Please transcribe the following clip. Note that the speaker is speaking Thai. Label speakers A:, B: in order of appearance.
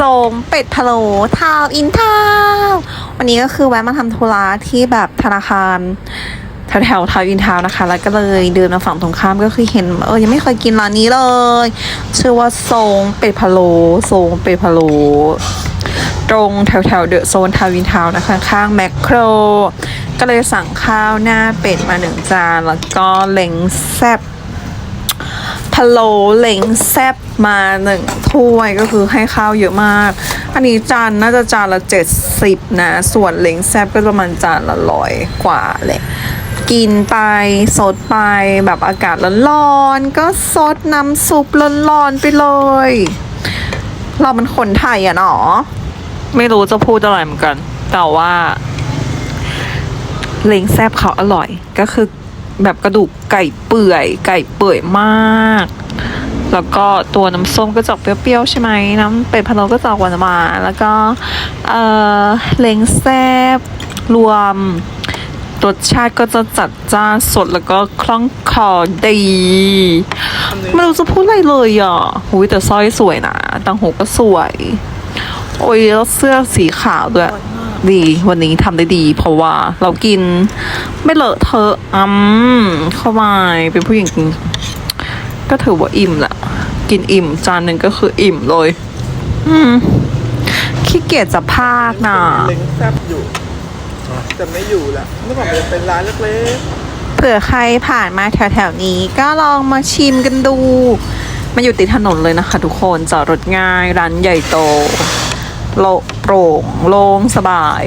A: ทรงเป็ดพะโล้ทาวอินทาววันนี้ก็คือแวะมาทำธุระที่แบบธนาคารแถวแถวๆทาวอินทาวนะคะ แล้วก็เลยเดินมาฝั่งตรงข้ามก็คือเห็นเออยังไม่เคยกินร้านนี้เลย ชื่อว่าทรงเป็ดพะโล้ทรงเป็ดพะโล้ตรงแถวแถวเดอะโซนทาวอินทาวนะคะข้างแมคโคร ก็เลยสั่งข้าวหน้าเป็ดมาหนึ่งจานแล้วก็เล้งแซ่บะโล้เล้งแซบมาหนึ่งถ้วยก็คือให้ข้าวเยอะมาก อันนี้จานน่าจะจานละเจ็ดสิบนะ ส่วนเล้งแซบก็ประมาณจานละร้อยกว่าแหละกินไปสดไปแบบอากาศร้อนๆก็ซดน้ำซุปร้อนๆไปเลย เรามันคนไทยอะเนาะ
B: ไม่รู้จะพูดอะไรเหมือนกัน แต่ว่าเล้งแซบเขาอร่อยก็คือ แบบกระดูกไก่เปื่อย ไก่เปื่อยมาก แล้วก็ตัวน้ำส้มก็จะอกเปรี้ยวๆใช่ไหมน้ำเป็ดพะโล้ก็จะออกหวานๆแล้วก็เออเล้งแซบรวมรสชาติก็จะจัดจ้านสดแล้วก็คล่องคอดีไม่รู้จะพูดอะไรเลยอะหุยแต่สร้อยสวยนะตังหูก็สวย โอ้ยแล้วเสื้อสีขาวด้วย ดีวันนี้ทำได้ดี เพราะว่าเรากินไม่เลอะเทอะอืมเข้ามาเป็นผู้หญิงก็ถือว่าอิ่มแหละกินอิ่มจานหนึ่งก็คืออิ่มเลย อืมขี้เกียจจะพากนะ
C: เล้งแซบอยู่แต่ไม่อยู่ละเมื่อก่อนมันจะเป็นร้านเล็ก
A: เผื่อใครผ่านมาแถวๆนี้ ก็ลองมาชิมกันดู มันอยู่ติดถนนเลยนะคะทุกคนจอดรถง่ายร้านใหญ่โตโล โปร่งโล่งสบาย